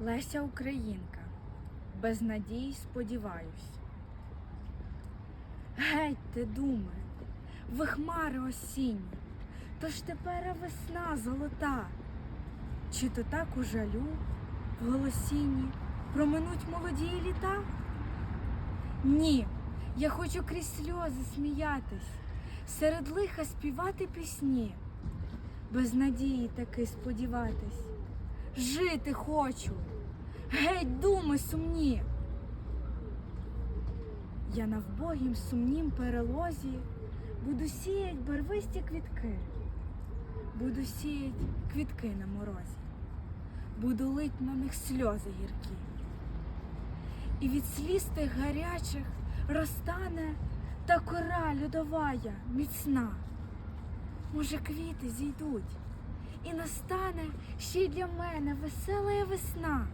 Леся Українка, без надій сподіваюсь. Геть ти думи, ви хмари осінні, то ж тепер весна золота. Чи то так у жалю в голосінні проминуть молоді літа? Ні, я хочу крізь сльози сміятись, серед лиха співати пісні, без надії таки сподіватись. Жити хочу, геть думи сумні. Я на вбогім сумнім перелозі буду сіять барвисті квітки, буду сіять квітки на морозі, буду лить на них сльози гіркі. І від сліз тих гарячих розтане та кора льодовая міцна. Може, квіти зійдуть, і настане ще й для мене весела весна.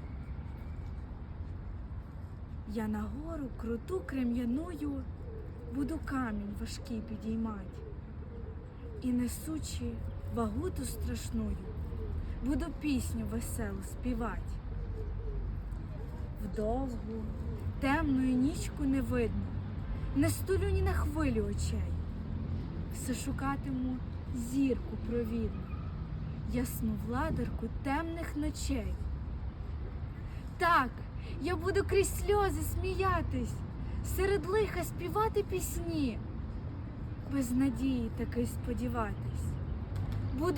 Я на гору круту крем'яною буду камінь важкий підіймать, і несучи вагуту страшную, буду пісню веселу співать. Вдовгу, темною нічку не видно, не стулю ні на хвилю очей, все шукатиму зірку провідну, ясну владарку темних ночей. Так, я буду крізь сльози сміятись, серед лиха співати пісні, без надії таки сподіватись.